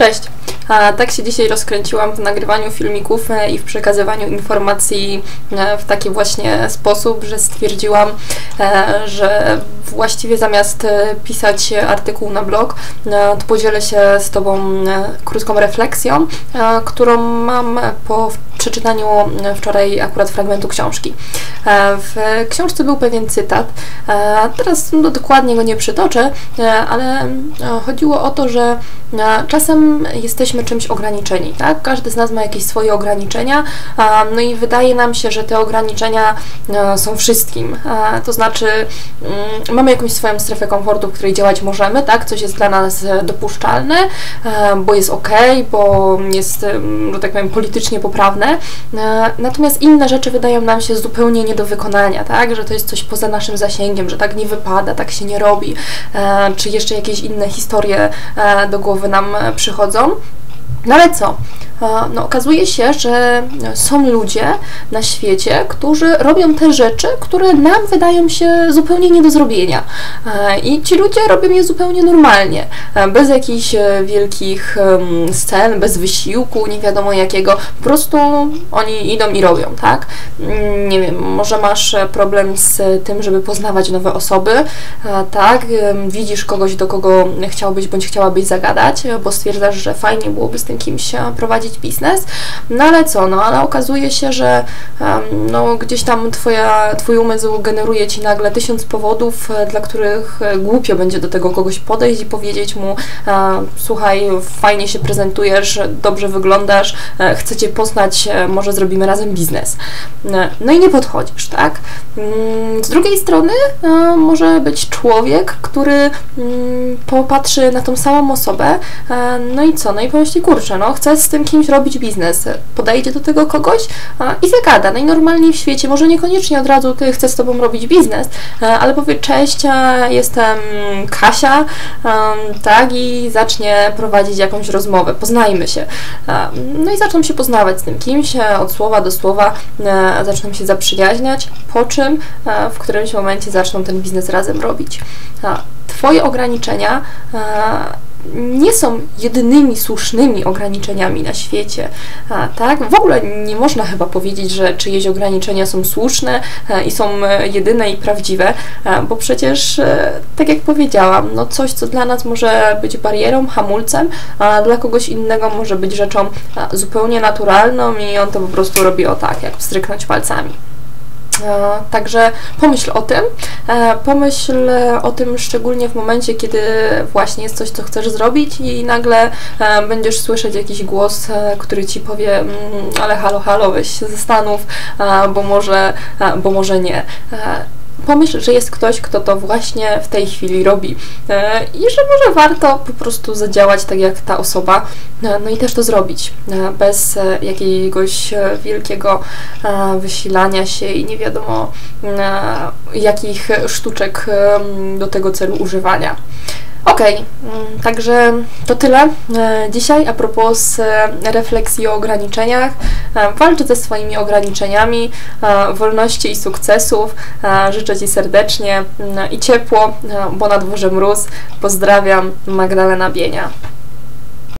Cześć! A, tak się dzisiaj rozkręciłam w nagrywaniu filmików e, i w przekazywaniu informacji e, w taki właśnie sposób, że stwierdziłam, e, że właściwie zamiast pisać artykuł na blog, to podzielę się z Tobą krótką refleksją, którą mam po przeczytaniu wczoraj akurat fragmentu książki. W książce był pewien cytat, teraz no, dokładnie go nie przytoczę, ale chodziło o to, że czasem jesteśmy czymś ograniczeni, tak? Każdy z nas ma jakieś swoje ograniczenia, no i wydaje nam się, że te ograniczenia są wszystkim. To znaczy, mm, mamy jakąś swoją strefę komfortu, w której działać możemy, tak? Coś jest dla nas dopuszczalne, bo jest ok, bo jest, że tak powiem, politycznie poprawne, natomiast inne rzeczy wydają nam się zupełnie nie do wykonania, tak? Że to jest coś poza naszym zasięgiem, że tak nie wypada, tak się nie robi, czy jeszcze jakieś inne historie do głowy nam przychodzą. No ale co? No, okazuje się, że są ludzie na świecie, którzy robią te rzeczy, które nam wydają się zupełnie nie do zrobienia. I ci ludzie robią je zupełnie normalnie, bez jakichś e, wielkich scen, bez wysiłku, nie wiadomo jakiego. Po prostu oni idą i robią, tak? Mm, nie wiem, może masz problem z tym, żeby poznawać nowe osoby, tak? Widzisz kogoś, do kogo chciałbyś bądź chciałabyś zagadać, bo stwierdzasz, że fajnie byłoby z tym kimś prowadzić prowadzić biznes, no ale co, no ale okazuje się, że no, gdzieś tam twoja, twój umysł generuje ci nagle tysiąc powodów, e, dla których e, głupio będzie do tego kogoś podejść i powiedzieć mu, e, słuchaj, fajnie się prezentujesz, dobrze wyglądasz, chcę cię poznać, może zrobimy razem biznes. No i nie podchodzisz, tak? Mm, z drugiej strony może być człowiek, który mm, popatrzy na tą samą osobę, no i co? No i pomyśli, kurczę, no chcę z tym kimś kimś robić biznes, podejdzie do tego kogoś i zagada. Najnormalniej w świecie, może niekoniecznie od razu ty chcesz z tobą robić biznes, e, ale powie cześć, jestem Kasia, tak, i zacznie prowadzić jakąś rozmowę, poznajmy się. no i zaczną się poznawać z tym kimś, e, od słowa do słowa e, zaczną się zaprzyjaźniać, po czym w którymś momencie zaczną ten biznes razem robić. Twoje ograniczenia nie są jedynymi słusznymi ograniczeniami na świecie, a, tak? W ogóle nie można chyba powiedzieć, że czyjeś ograniczenia są słuszne a, i są e, jedyne i prawdziwe, bo przecież, e, tak jak powiedziałam, no coś, co dla nas może być barierą, hamulcem, a dla kogoś innego może być rzeczą zupełnie naturalną i on to po prostu robi o tak, jak wstryknąć palcami. E, także pomyśl o tym. E, pomyśl o tym szczególnie w momencie, kiedy właśnie jest coś, co chcesz zrobić i nagle e, będziesz słyszeć jakiś głos, który ci powie, mm, ale halo, halo, weź się zastanów, bo może, bo może nie pomyśl, że jest ktoś, kto to właśnie w tej chwili robi e, i że może warto po prostu zadziałać tak jak ta osoba, e, no i też to zrobić e, bez jakiegoś wielkiego wysilania się i nie wiadomo jakich sztuczek do tego celu używania. Okej, okay, mm, także to tyle e, dzisiaj a propos e, refleksji o ograniczeniach. E, walczę ze swoimi ograniczeniami, wolności i sukcesów. Życzę Ci serdecznie mm, i ciepło, bo na dworze mróz. Pozdrawiam, Magdalena Bienia.